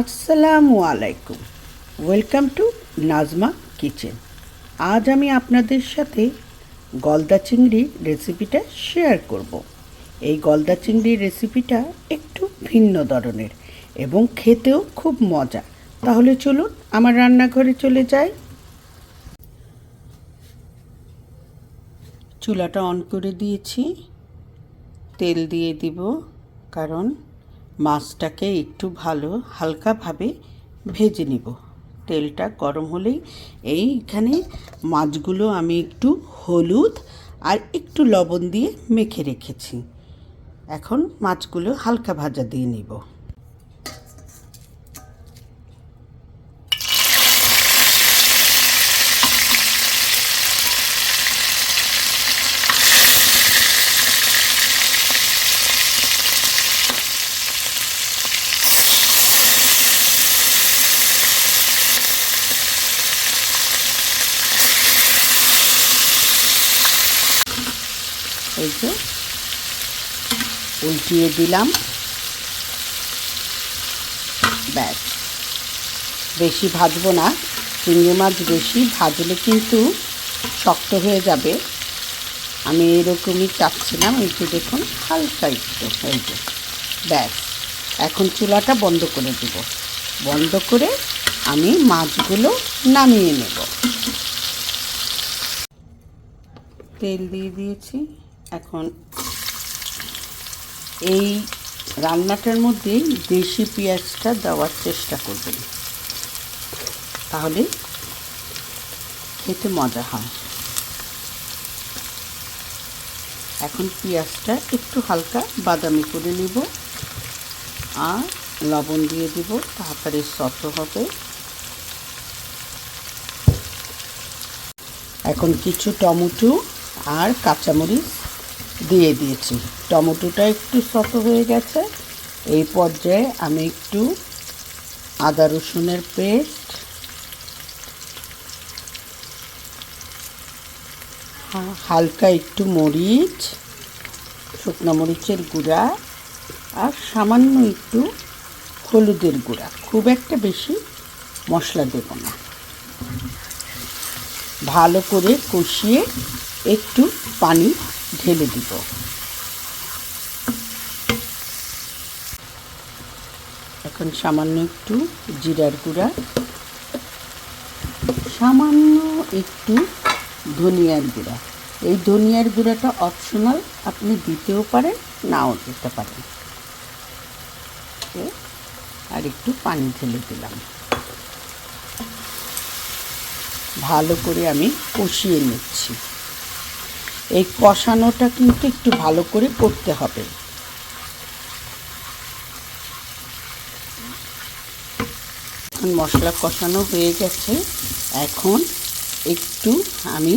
আসসালামু আলাইকুম। Welcome to Nazma kitchen আজ আমি আপনাদের সাথে গলদা চিংড়ির রেসিপিটা শেয়ার করব। এই গলদা চিংড়ির রেসিপিটা একটু ভিন্ন ধরনের এবং খেতেও খুব মজা। তাহলে চলুন আমার রান্নাঘরে চলে যাই। চুলাটা অন করে দিয়েছি। তেল দিয়ে দিব, কারণ মাছটাকে একটু ভালো হালকাভাবে ভেজে নিব। তেলটা গরম হলেই এইখানে মাছগুলো আমি একটু হলুদ আর একটু লবণ দিয়ে মেখে রেখেছি। এখন মাছগুলো হালকা ভাজা দিয়ে নিব। এই যে উল্টিয়ে দিলাম। ব্যাস। বেশি ভাজবো না। চিংড়ি মাছ বেশি ভাজলে কিন্তু শক্ত হয়ে যাবে। আমি এরকমই চাচ্ছিলাম যে দেখুন, হালকা একটু এই যে। ব্যাস। এখন চুলাটা বন্ধ করে দেব। বন্ধ করে আমি মাছগুলো নামিয়ে নেব। তেল দিয়ে দিয়েছি। এখন এই রান্নাটার মধ্যে দেশি পেঁয়াজটা দেওয়ার চেষ্টা করবেন। তাহলে খেতে মজা হয়। এখন পেঁয়াজটা একটু হালকা বাদামি করে নিব আর লবণ দিয়ে দিব তাড়াতাড়ি শত হবে। এখন কিছু টমেটো আর কাঁচামরিচ দিয়ে দিয়েছি। টমেটোটা একটু শত হয়ে গেছে। এই পর্যায়ে আমি একটু আদা রসুনের পেস্ট। হালকা একটু মরিচ, শুকনো মরিচের গুঁড়া আর সামান্য একটু হলুদের গুঁড়া। খুব একটা বেশি মশলা দেব না। ভালো করে কষিয়ে একটু পানি ঢেলে দিব। এখন সামান্য একটু জিরার গুঁড়া, সামান্য একটু ধনিয়ার গুঁড়া। এই ধনিয়ার গুঁড়াটা অপশনাল আপনি দিতেও পারেন, নাও দিতে পারেন। আর একটু পানি ঢেলে দিলাম। ভালো করে আমি কষিয়ে নিচ্ছি। এই কষানোটা কিন্তু একটু ভালো করে করতে হবে। মশলা কষানো হয়ে গেছে। এখন একটু আমি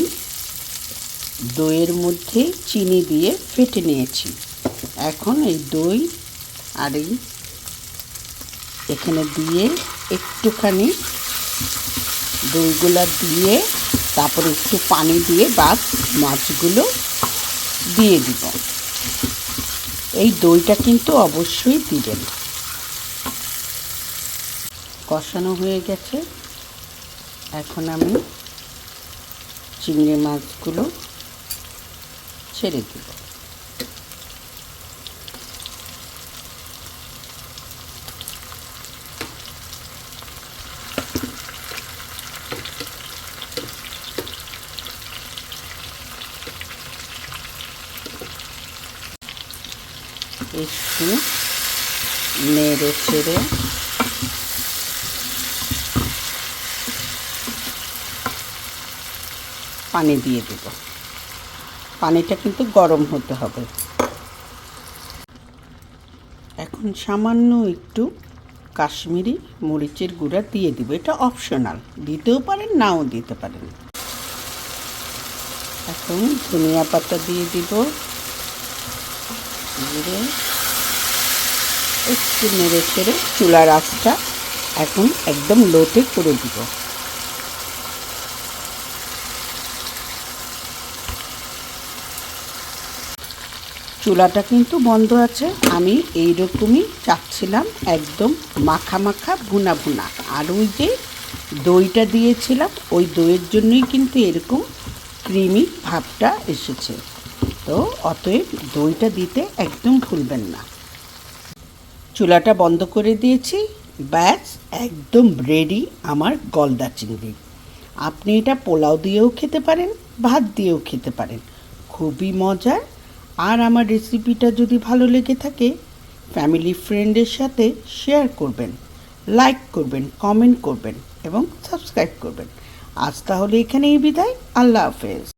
দইয়ের মধ্যে চিনি দিয়ে ফেটে নিয়েছি। এখন এই দই আর এই এখানে দিয়ে একটুখানি দইগুলা দিয়ে তারপরে একটু পানি দিয়ে বাস মাছগুলো দিয়ে দিব। এই দইটা কিন্তু অবশ্যই দিবেন। কষানো হয়ে গেছে। এখন আমি চিংড়ি মাছগুলো ছেড়ে দিব। একটু নেড়ে ছেড়ে পানি দিয়ে দেব। পানিটা কিন্তু গরম হতে হবে। এখন সামান্য একটু কাশ্মীরি মরিচের গুঁড়া দিয়ে দিব। এটা অপশনাল দিতেও পারেন, নাও দিতে পারেন। এখন ধনিয়া পাতা দিয়ে দিব। দিয়ে একটু নেড়ে ছেড়ে চুলার আঁচটা এখন একদম লোতে করে দিব। চুলাটা কিন্তু বন্ধ আছে, আমি এই রকমই চাচ্ছিলাম একদম মাখা মাখা ভুনা ভুনা। আর ওই যে দইটা দিয়েছিলাম, ওই দইয়ের জন্যই কিন্তু এরকম ক্রিমি ভাবটা এসেছে। তো অতএব দইটা দিতে একদম ভুলবেন না। চুলাটা বন্ধ করে দিয়েছি। ব্যাস, একদম রেডি আমার গলদা চিংড়ি। আপনি এটা পোলাও দিয়েও খেতে পারেন, ভাত দিয়েও খেতে পারেন। খুবই মজার। আর আমার রেসিপিটা যদি ভালো লেগে থাকে ফ্যামিলি ফ্রেন্ডের সাথে শেয়ার করবেন লাইক করবেন কমেন্ট করবেন এবং সাবস্ক্রাইব করবেন। আজ তাহলে এখানেই বিদায়। আল্লাহ হাফেজ।